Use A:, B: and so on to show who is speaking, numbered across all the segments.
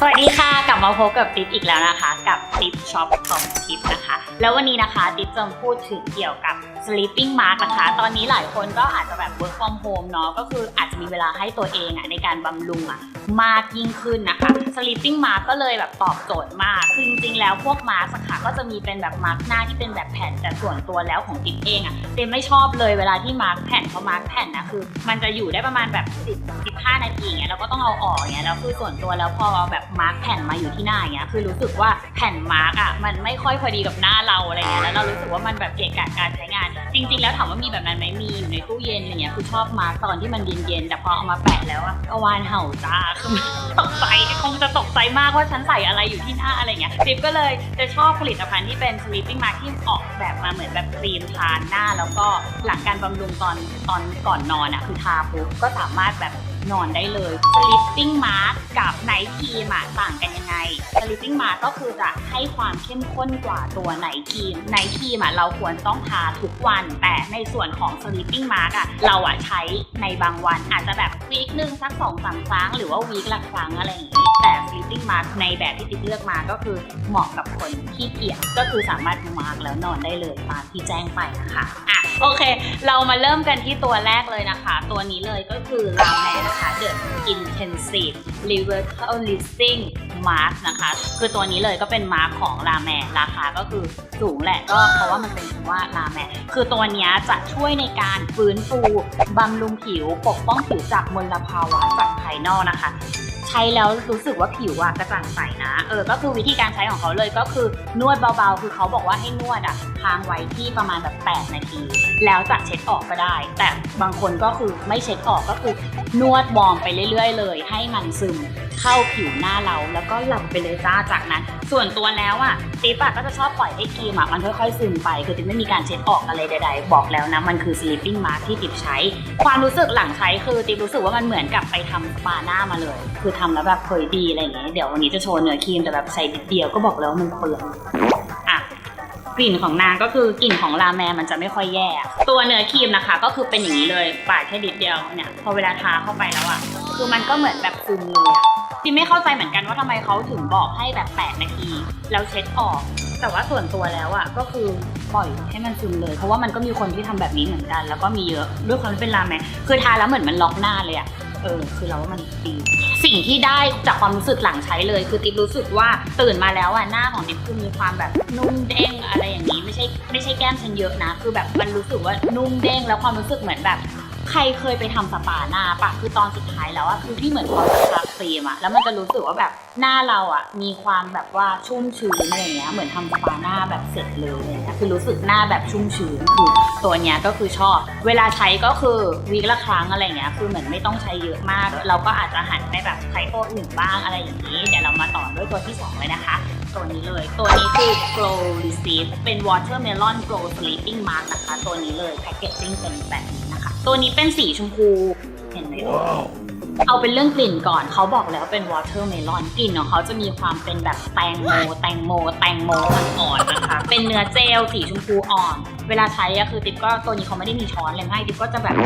A: สวัสดีค่ะกลับมาพบกับติ๊บอีกแล้วนะคะ กับติ๊บช็อปของทิปนะคะ แล้ววันนี้นะคะติ๊บจะพูดถึงเกี่ยวกับ sleeping mask นะคะ ตอนนี้หลายคนก็อาจจะแบบ work from home เนาะก็คืออาจจะมีเวลาให้ตัวเองอะในการบำรุงอะมากยิ่งขึ้นนะคะ sleeping mask ก็เลยแบบตอบโจทย์มากคือจริงๆแล้วพวกมาสค่ะก็จะมีเป็นแบบมาร์กหน้าที่เป็นแบบแผ่นแต่ส่วนตัวแล้วของติ๊บเองอะติ๊บไม่ชอบเลยเวลาที่มาร์กแผ่นเพราะมาร์กแผ่นนะคือ มันจะอยู่ได้ประมาณแบบ10 15 นาทีเงี้ยเราก็ต้องเอาออกเงี้ยแล้วคือส่วนตัวแล้วพอแบบมาร์กแผ่นมาอยู่ที่หน้าเงี้ยคือรู้สึกว่าแผ่นมาร์กอะมันไม่ค่อยพอดีกับหน้าเราอะไรเงี้ยแล้วเรารู้สึกว่ามันแบบเกะกะการใช้งาน จริง ๆ แล้วถามว่ามีแบบนั้นไหมมีอยู่ในตู้เย็นอย่างเงี้ยคือชอบมาร์กตอนที่มันเย็นๆแต่พอเอามาแปะแล้วอะกวานเห่าจ้าคือตกใจคงจะตกใจมากว่าฉันใส่อะไรอยู่ที่หน้าอะไรเงี้ยฟิปก็เลยจะชอบผลิตภัณฑ์ที่เป็น sleeping mask ที่ออกแบบมาเหมือนแบบครีมทาหน้า แล้วก็หลังการบำรุงตอนตอนก่อนนอนอะคือทาปุ๊บก็สามารถแบบ นอนได้เลย sleeping mask กับ night cream อะต่างกันยังไง sleeping mask ก็คือจะให้ความเข้มข้นกว่าตัว night cream night cream อะเราควรต้องทาทุกวัน แต่ในส่วนของ sleeping mask อะเราอะใช้ในบางวัน อาจจะแบบวีคหนึ่งสักสองสามครั้ง หรือว่าวีคละครั้งอะไรอย่างนี้แต่ sleeping mask ในแบบที่ติ๊กเลือกมาก็คือเหมาะกับคนขี้เกียจก็คือสามารถมาร์กแล้วนอนได้เลยตามที่แจ้งไปนะคะอะโอเค เรามาเริ่มกันที่ตัวแรกเลยนะคะ ตัวนี้เลยก็คือ r a m e นะคะ The Intensive Revitalizing Mask นะคะ คือตัวนี้เลยก็เป็นมาร์กของลาแมราคาก็คือสูงแหละก็เพราะว่ามันเป็นคำว่า r a m e คือตัวนี้จะช่วยในการฟื้นฟูบำรุงผิวปกป้องผิวจากมลภาวะจากภายนอกนะคะ ใช้แล้วรู้สึกว่าผิวอะกระจ่างใสนะเออก็คือวิธีการใช้ของเขาเลยก็คือนวดเบาๆ คือเขาบอกว่าให้นวดอะค้างไว้ที่ประมาณแบบ8นาที แล้วจะเช็ดออกก็ได้ แต่บางคนก็คือไม่เช็ดออกก็คือนวดวอร์มไปเรื่อย ๆ เลย ให้มันซึม เข้าผิวหน้าเราแล้วก็หลับไปเลยจ้าจากนั้น ส่วนตัวแล้วอะติ๊บอะก็จะชอบปล่อยให้ครีมอะมันค่อยๆซึมไป คือติ๊บไม่มีการเช็ดออกอะไรใดๆ บอกแล้วนะมันคือ sleeping mask ที่ติ๊บใช้ ความรู้สึกหลังใช้คือติ๊บรู้สึกว่ามันเหมือนกับไปทำสปาหน้ามาเลย คือทำแล้วแบบเผยดีอะไรอย่างเงี้ยเดี๋ยววันนี้จะโชว์เนื้อครีมแต่แบบใช้นิดเดียวก็บอกแล้วว่ามันเปลืองอะกลิ่นของนางก็คือกลิ่นของลาแมมันจะไม่ค่อยแย่ ตัวเนื้อครีมนะคะ ก็คือเป็นอย่างนี้เลยปาดแค่นิดเดียวเนี่ยพอเวลาทาเข้าไปแล้วอะคือมันก็เหมือนแบบซึมเลยอะ ที่ไม่เข้าใจเหมือนกันว่าทำไมเขาถึงบอกให้แบบ 8 นาที แล้วเช็ดออก แต่ว่าส่วนตัวแล้วอะก็คือปล่อยให้มันซึมเลย เพราะว่ามันก็มีคนที่ทำแบบนี้เหมือนกัน แล้วก็มีเยอะด้วยความที่เป็นลาแมคือทาแล้วเหมือนมันล็อกหน้าเลยอะเออคือเราว่ามันดี สิ่งที่ได้จากความรู้สึกหลังใช้เลย คือติ๊บรู้สึกว่าตื่นมาแล้วอะหน้าของติ๊บคือมีความแบบนุ่มเด้งอะไรอย่างนี้ไม่ใช่ไม่ใช่แก้มฉันเยอะนะ คือแบบมันรู้สึกว่านุ่มเด้งแล้วความรู้สึกเหมือนแบบ ใครเคยไปทำสปาหน้าปะคือตอนสุดท้ายแล้วอะคือที่เหมือนเขาจะทา ครีมอะแล้วมันจะรู้สึกว่าแบบหน้าเราอะมีความแบบว่าชุ่มชื้นอะไรเงี้ยเหมือนทำสปาหน้าแบบเสร็จเลยอะไรเงี้ยคือรู้สึกหน้าแบบชุ่มชื้นคือตัวเนี้ยก็คือชอบ เวลาใช้ก็คือวีคละครั้งอะไรเงี้ยคือเหมือนไม่ต้องใช้เยอะมาก เราก็อาจจะหันไปแบบใช้ตัวอื่นบ้างอะไรอย่างนี้ เดี๋ยวเรามาต่อด้วยตัวที่สองเลยนะคะ ตัวนี้เลย ตัวนี้คือ Glow Receive เป็น Watermelon Glow Sleeping Mask นะคะ ตัวนี้เลยแพคเกจจิ้งเป็นแบบนี้นะคะ ตัวนี้เป็นสีชมพูเห็นไหม เอ่ยเอาเป็นเรื่องกลิ่นก่อนเขาบอกแล้วเป็น Watermelon กลิ่นของเขาจะมีความเป็นแบบแตงโม แตงโม แตงโมอ่อนๆนะคะ เป็นเนื้อเจลสีชมพูอ่อน เวลาใช้อะคือติ๊บก็ตัวนี้เขาไม่ได้มีช้อนเลยให้ติ๊บก็จะแบบ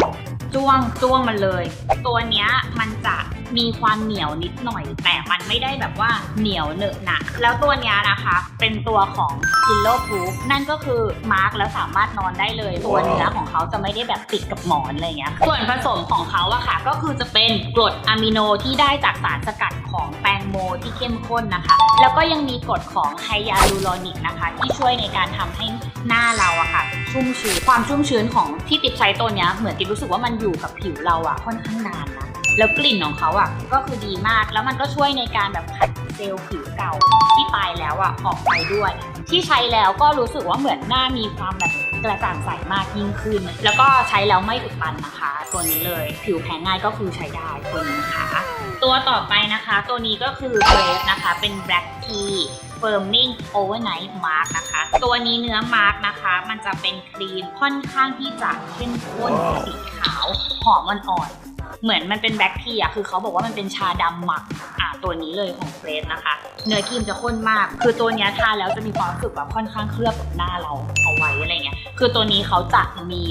A: จ้วงจ้วงมันเลย ตัวเนี้ยมันจะมีความเหนียวนิดหน่อย แต่มันไม่ได้แบบว่าเหนียวเหนอะหนะแล้วตัวเนี้ยนะคะ เป็นตัวของ Pillow Proof นั่นก็คือมาร์กแล้วสามารถนอนได้เลย ตัวเนื้อของเขาจะไม่ได้แบบติดกับหมอนอะไรเงี้ยส่วนผสมของเขาอะค่ะ ก็คือจะเป็นกรดอะมิโนที่ได้จากสารสกัดของแตงโมที่เข้มข้นนะคะ แล้วก็ยังมีกรดของไฮยาลูรอนิกนะคะ ที่ช่วยในการทำให้ หน้าเราอะค่ะชุ่มชื้นความชุ่มชื้นของที่ติบใช้ตัวเนี้ยเหมือนติบรู้สึกว่ามันอยู่กับผิวเราอะค่อนข้างนานนะแล้วกลิ่นของเขาอะก็คือดีมากแล้วมันก็ช่วยในการแบบขัดเซลล์ผิวเก่าที่ตายแล้วอะออกไปด้วย ที่ใช้แล้วก็รู้สึกว่าเหมือนหน้ามีความแบบกระจ่างใสมากยิ่งขึ้น แล้วก็ใช้แล้วไม่อุดตันนะคะ ตัวนี้เลย ผิวแพ้ง่ายก็คือใช้ได้ตัวนี้นะคะ ตัวต่อไปนะคะ ตัวนี้ก็คือเบรฟนะคะเป็น Black Tea Firming Overnight Mask นะคะ ตัวนี้เนื้อมาร์กนะคะ มันจะเป็นครีมค่อนข้างที่จะเข้มข้นสีขาวหอมอ่อนๆ เหมือนมันเป็นแบ็คทีอะคือเขาบอกว่ามันเป็นชาดำหมักอะตัวนี้เลยของเฟรชนะคะ เนื้อครีมจะข้นมาก คือตัวนี้ทาแล้วจะมีความรู้สึกแบบค่อนข้างเคลือบกับหน้าเราเอาไว้อะไรเงี้ยคือตัวนี้เขาจะมี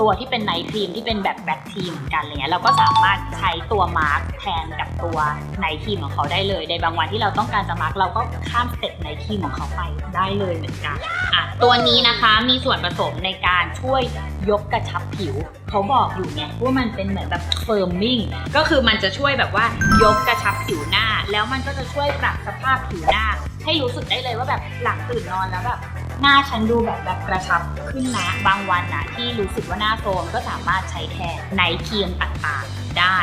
A: ตัวที่เป็นไนท์ครีมที่เป็นแบบแบ็คทีเหมือนกันอะไรเงี้ยเราก็สามารถใช้ตัวมาร์กแทนกับตัวไนท์ครีมของเขาได้เลย ในบางวันที่เราต้องการจะมาร์กเราก็ข้ามสเต็ปไนท์ครีมของเขาไปได้เลยเหมือนกันอะตัวนี้นะคะมีส่วนผสมในการช่วยยกกระชับผิว เขาบอกอยู่ไงว่ามันเป็นเหมือนแบบเฟิร์มมิ่งก็คือมันจะช่วยแบบว่ายกกระชับผิวหน้า แล้วมันก็จะช่วยปรับสภาพผิวหน้า ให้รู้สึกได้เลยว่าแบบหลังตื่นนอนแล้วแบบหน้าฉันดูแบบแบบกระชับขึ้นนะบางวันนะที่รู้สึกว่าหน้าโทรมก็สามารถใช้แทนไนท์ครีมต่างๆได้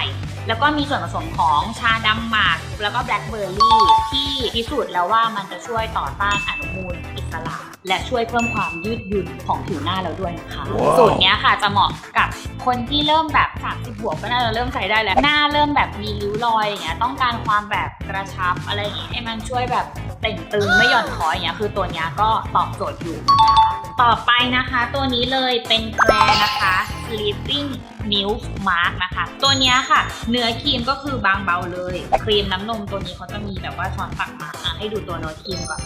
A: แล้วก็มีส่วนผสมของชาดำหมาก แล้วก็แบล็คเบอร์รี่ที่พิสูจน์แล้วว่ามันจะช่วยต่อต้านอนุมูล อิสระและช่วยเพิ่มความยืดหยุ่นของผิวหน้าเราด้วยนะคะ
B: ว้าว
A: สูตรเนี้ยค่ะจะเหมาะกับคนที่เริ่มแบบ 30 บวกก็น่าจะเริ่มใช้ได้แล้ว หน้าเริ่มแบบมีริ้วรอยอย่างเงี้ยต้องการความแบบกระชับอะไรอย่างเงี้ยให้มันช่วยแบบเต่งตึงไม่หย่อนคอยอย่างเงี้ยคือตัวเนี้ยก็ตอบโจทย์อยู่นะคะต่อไปนะคะตัวนี้เลยเป็นแคลร์นะคะ Sleeping Milk Mask นะคะ ตัวเนี้ยค่ะ เนื้อครีมก็คือบางเบาเลย ครีมน้ำนมตัวนี้เขาจะมีแบบว่าช้อนตักมาอะให้ดูตัวเนื้อครีมก่อน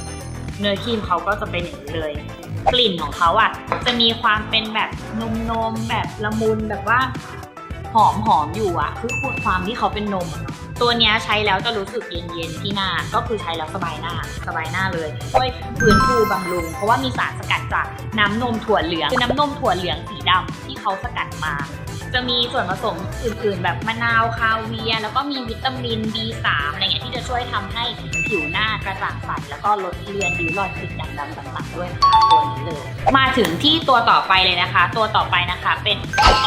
A: เนื้อครีมเขาก็จะเป็นอย่างนี้เลย กลิ่นของเขาอะ จะมีความเป็นแบบนมนมแบบละมุนแบบว่าหอมหอมอยู่อะ คือความที่เขาเป็นนมอะตัวเนี้ยใช้แล้วจะรู้สึกเย็นๆที่หน้า ก็คือใช้แล้วสบายหน้า สบายหน้าเลยช่วยฟื้นฟูบำรุง เพราะว่ามีสารสกัดจากน้ำนมถั่วเหลือง คือน้ำนมถั่วเหลืองสีดำที่เขาสกัดมา จะมีส่วนผสมอื่นๆ แบบมะนาวคาเวียแล้วก็มีวิตามิน B3 อะไรเงี้ยที่จะช่วยทำให้ผิวหน้ากระจ่างใสแล้วก็ลดเลือนริ้วรอยจุดด่างดำต่างๆด้วยนะคะตัวนี้เลย มาถึงที่ตัวต่อไปเลยนะคะ ตัวต่อไปนะคะเป็น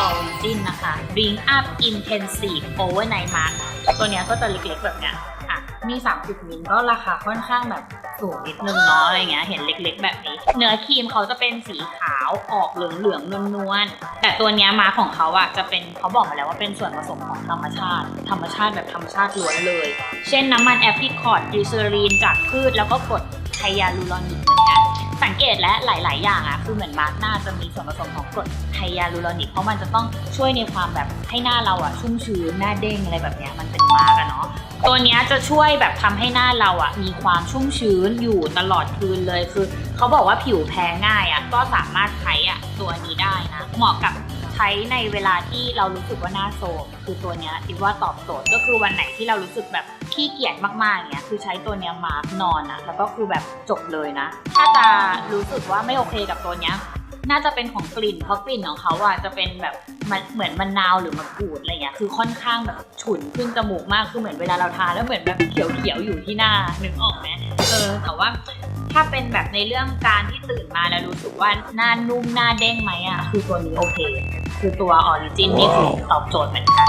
A: Origin นะคะ Bring Up Intensive Overnight Mask ตัวเนี้ยก็จะเล็กๆแบบเนี้ยอะมี30มิลก็ราคาค่อนข้างแบบ สูงนิดนึงเนาะอะไรเงี้ยเห็นเล็ก ๆ แบบนี้ เนื้อครีมเขาจะเป็นสีขาวออกเหลืองๆนวลๆแต่ตัวเนี้ยมาของเขาอะจะเป็นเขาบอกมาแล้วว่าเป็นส่วนผสมของธรรมชาติ ธรรมชาติแบบธรรมชาติล้วนเลย เช่นน้ำมันแอปริคอตกลิเซอรีนจากพืชแล้วก็กรดไฮยาลูรอนิกเหมือนกันสังเกตและหลาย ๆ อย่างอะคือเหมือนมาร์กหน้าจะมีส่วนผสมของกรดไฮยาลูรอนิกเพราะมันจะต้องช่วยในความแบบให้หน้าเราอะชุ่มชื้นหน้าเด้งอะไรแบบเนี้ยมันเป็นมาร์กอะเนาะ ตัวนี้จะช่วยแบบทำให้หน้าเราอะมีความชุ่มชื้นอยู่ตลอดคืนเลยคือ เขาบอกว่าผิวแพ้ง่ายอะก็สามารถใช้อะตัวนี้ได้นะ เหมาะกับใช้ในเวลาที่เรารู้สึกว่าหน้าโทรมคือตัวนี้ยคิดว่าตอบโจทย์ก็คือวันไหนที่เรารู้สึกแบบขี้เกียจมากๆอย่างเงี้ยคือใช้ตัวเนี้ยมาร์กนอนอะแล้วก็คือแบบจบเลยนะ ถ้าจะรู้สึกว่าไม่โอเคกับตัวเนี้ย น่าจะเป็นของกลิ่นเพราะกลิ่นของเขาอะจะเป็นแบบมันเหมือนมะนาวหรือมะกรูดอะไรเงี้ยคือค่อนข้างแบบฉุนขึ้นจมูกมากคือเหมือนเวลาเราทานแล้วเหมือนแบบเขียวๆอยู่ที่หน้านึกออกไหมเออแต่ว่าถ้าเป็นแบบในเรื่องการที่ตื่นมาแล้วรู้สึกว่าหน้านุ่มหน้าเด้งไหมอะคือตัวนี้โอเค คือตัวออริจินนี่คือตอบโจทย์เหมือนกัน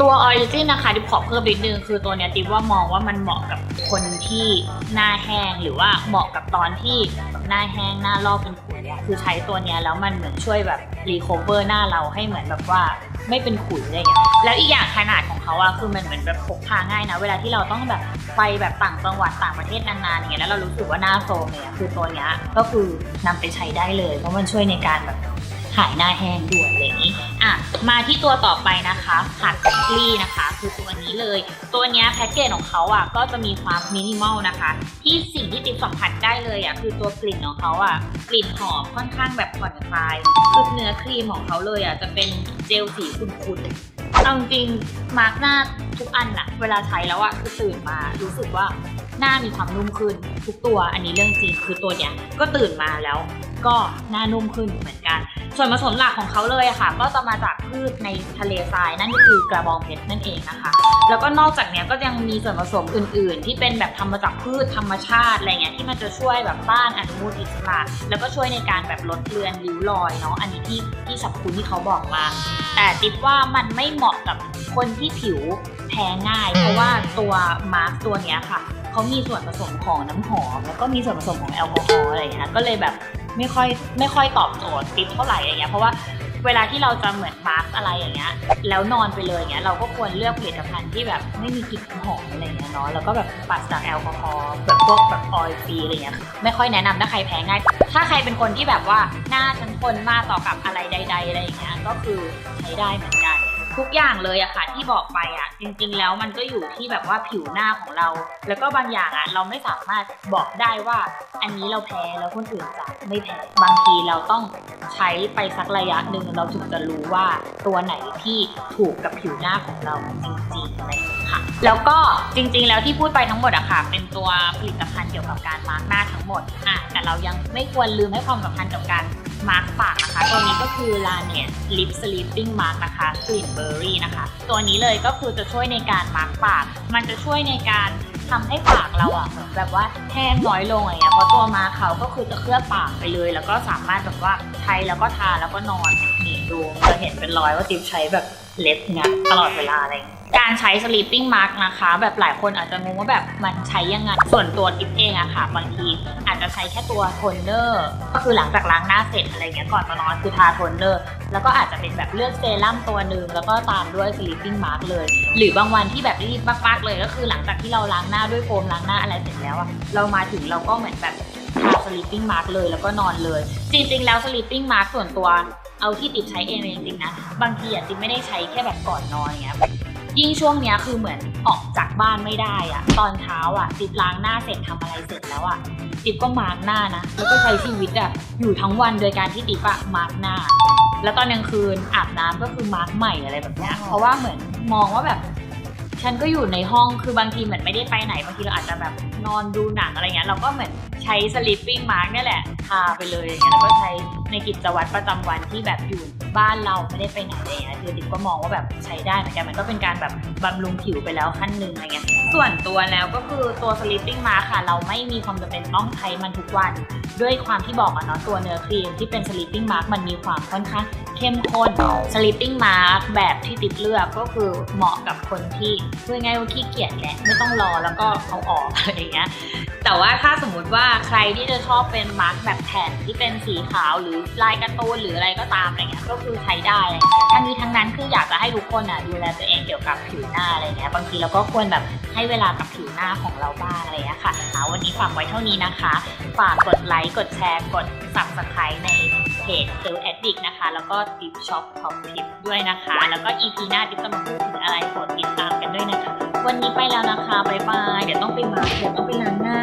A: ตัวออริจินนะคะดิบขอเพิ่มนิดนึงคือตัวเนี้ยดิบว่ามองว่ามันเหมาะกับคนที่หน้าแห้งหรือว่าเหมาะกับตอนที่หน้าแห้งหน้าลอกเป็นขุ ยอะคือใช้ตัวเนี้ยแล้วมันเหมือนช่วยแบบรีคอเวอร์หน้าเราให้เหมือนแบบว่าไม่เป็นขุยอะไรอย่างเงี้ยแล้วอีกอย่างขนาดของเขาอะคือมันเหมือนแบบพกพาง่ายนะ เวลาที่เราต้องแบบไปแบบต่างจังหวัดต่างประเทศนานๆอย่างเงี้ยแล้วเรารู้สึกว่าหน้าโซมเนี่ยคือตัวเนี้ยก็คือนำไปใช้ได้เลย เพราะมันช่วยในการแบบ หายหน้าแห้งด้วยอะไรอย่างนี้อะมาที่ตัวต่อไปนะคะผัดลี่นะคะ คือตัวนี้เลย ตัวนี้แพ็กเกจของเขาอะก็จะมีความมินิมอลนะคะ ที่สิ่งที่ติดสัมผัสได้เลยอะคือตัวกลิ่นของเขาอะกลิ่นหอมค่อนข้างแบบผ่อนคลายคือเนื้อครีมของเขาเลยอะจะเป็นเจลสีขุ่นๆเอาจริงมาร์กหน้าทุกอันอะเวลาใช้แล้วอะคือตื่นมารู้สึกว่า หน้ามีความนุ่มขึ้น ทุกตัวอันนี้เรื่องจริงคือตัวเนี้ยก็ตื่นมาแล้ว ก็หน้านุ่มขึ้นเหมือนกัน ส่วนผสมหลักของเขาเลยอะค่ะ ก็จะมาจากพืชในทะเลทรายนั่นก็คือกระบองเพชรนั่นเองนะคะ แล้วก็นอกจากเนี้ยก็ยังมีส่วนผสมอื่น ๆ ที่เป็นแบบทำมาจากพืชธรรมชาติอะไรเงี้ยที่มันจะช่วยแบบต้านอนุมูลอิสระ แล้วก็ช่วยในการแบบลดเลือนริ้วรอยเนาะอันนี้ที่ที่สรรพคุณที่เขาบอกมา แต่ติ๊บว่ามันไม่เหมาะกับคนที่ผิวแพ้ง่าย เพราะว่าตัวมาร์กตัวเนี้ยค่ะ เขามีส่วนผสมของน้ำหอม แล้วก็มีส่วนผสมของแอลกอฮอล์อะไรอย่างเงี้ยก็เลยแบบไม่ค่อยไม่ค่อยตอบโจทย์ติ๊บเท่าไหร่อย่างเงี้ยเพราะว่าเวลาที่เราจะเหมือนมาร์กอะไรอย่างเงี้ยแล้วนอนไปเลยอย่างเงี้ยเราก็ควรเลือกผลิตภัณฑ์ที่แบบไม่มีกลิ่นหอมอะไรเงี้ยเนาะแล้วก็แบบปราศจากแอลกอฮอล์แบบพวกแบบออยล์ฟรีอะไรเงี้ยไม่ค่อยแนะนำถ้าใครแพ้ง่าย ถ้าใครเป็นคนที่แบบว่าหน้าฉันทนมากต่อกับอะไรใด ๆ อะไรอย่างเงี้ยก็คือใช้ได้เหมือนกัน ทุกอย่างเลยอะค่ะที่บอกไปอะจริงๆ แล้วมันก็อยู่ที่แบบว่าผิวหน้าของเรา แล้วก็บางอย่างอะเราไม่สามารถบอกได้ว่า อันนี้เราแพ้แล้วคนอื่นจะไม่แพ้บางทีเราต้องใช้ไปสักระยะหนึ่งเราถึงจะรู้ว่าตัวไหนที่ถูกกับผิวหน้าของเราจริงๆอะไรอย่างเงี้ยค่ะ แล้วก็จริงๆ แล้วที่พูดไปทั้งหมดอะค่ะ เป็นตัวผลิตภัณฑ์เกี่ยวกับการมาร์กหน้าทั้งหมดอะแต่เรายังไม่ควรลืมให้ความสำคัญกับการ มาร์กปากนะคะ ตัวนี้ก็คือ l a n e t Lip Sleeping Mask นะคะกลิ่นเบอร์รี่นะคะ ตัวนี้เลยก็คือจะช่วยในการมาร์กปาก มันจะช่วยในการทำให้ปากเราอะแบบว่าแห้งน้อยลงอย่างเงี้ยเพราะตัวมาร์คเขาก็คือจะเคลือบปากไปเลย แล้วก็สามารถแบบว่าใช้แล้วก็ทาแล้วก็นอนนี่ดูจะเห็นเป็นรอยว่าติ๊บใช้แบบเล็บเนี้ยตลอดเวลาอะไรเงี้ย การใช้ sleeping mask นะคะ แบบหลายคนอาจจะงงว่าแบบมันใช้ยังไง ส่วนตัวกิ๊บเองอะค่ะบางทีอาจจะใช้แค่ตัวโทนเนอร์ก็คือหลังจากล้างหน้าเสร็จอะไรเงี้ยก่อนนอนคือทาโทนเนอร์แล้วก็อาจจะเป็นแบบเลือกเซรั่มตัวหนึ่งแล้วก็ตามด้วย sleeping mask เลย หรือบางวันที่แบบรีบมากๆเลย ก็คือหลังจากที่เราล้างหน้าด้วยโฟมล้างหน้าอะไรเสร็จแล้วอะเรามาถึงเราก็เหมือนแบบทา sleeping mask เลยแล้วก็นอนเลย จริง ๆ แล้ว sleeping mask ส่วนตัวเอาที่ติดใช้เองจริงๆนะ บางทีอะติดไม่ได้ใช้แค่แบบก่อนนอนอย่างเงี้ย ยิ่งช่วงเนี้ยคือเหมือนออกจากบ้านไม่ได้อะตอนเช้าอะจิบล้างหน้าเสร็จทำอะไรเสร็จแล้วอะจิบก็มาร์กหน้านะแล้วก็ใช้ชีวิตอะอยู่ทั้งวันโดยการที่จิบอะมาร์กหน้า แล้วตอนกลางคืนอาบน้ำก็คือมาร์กใหม่อะไรแบบเนี้ยเพราะว่าเหมือนมองว่าแบบ ฉันก็อยู่ในห้องคือบางทีเหมือนไม่ได้ไปไหนบางทีเราอาจจะแบบนอนดูหนังอะไรเงี้ยเราก็เหมือนใช้ sleeping mask เนี่ยแหละทาไปเลยอย่างเงี้ยแล้วก็ใช้ ในกิจวัตรประจำวันที่แบบอยู่บ้านเราไม่ได้ไปไหนอะไรเงี้ยคือดิบก็มองว่าแบบใช้ได้เหมือนกันมันก็เป็นการแบบบำรุงผิวไปแล้วขั้นหนึ่งอะไรเงี้ยส่วนตัวแล้วก็คือตัว sleeping mask ค่ะ เราไม่มีความจำเป็นต้องใช้มันทุกวัน ด้วยความที่บอกอะเนาะตัวเนื้อครีมที่เป็น sleeping mask มันมีความค่อนข้างเข้มข้น sleeping mask แบบที่ติดเลือกก็คือเหมาะกับคนที่พูดง่ายว่าขี้เกียจแหละไม่ต้องรอแล้วก็เอาออกอะไรเงี้ยแต่ว่าถ้าสมมุติว่าใครที่จะชอบเป็นมาร์กแบบแผ่นที่เป็นสีขาวหรือลายการ์ตูนหรืออะไรก็ตามอะไรเงี้ยก็คือใช้ได้อะไรเงี้ยทั้งนี้ทั้งนั้นคืออยากจะให้ทุกคนอะดูแลตัวเองเกี่ยวกับผิวหน้าอะไรเงี้ยบางทีเราก็ควรแบบให้เวลากับผิวหน้าของเราบ้างอะไรเงี้ยค่ะวันนี้ฝากไว้เท่านี้นะคะ ฝากกดไลค์กดแชร์กด subscribe ในเพจ h e l l Addict นะคะ แล้วก็ Tip Shop Top Tip ด้วยนะคะ แล้วก็ EP หน้าทิปจะมาพูดถึงอะไรโปรดติดตามกันด้วยนะคะ วันนี้ไปแล้วนะคะ บ๊ายบาย เดี๋ยวต้องไปมาเดี๋ยวเอาไปล้างหน้า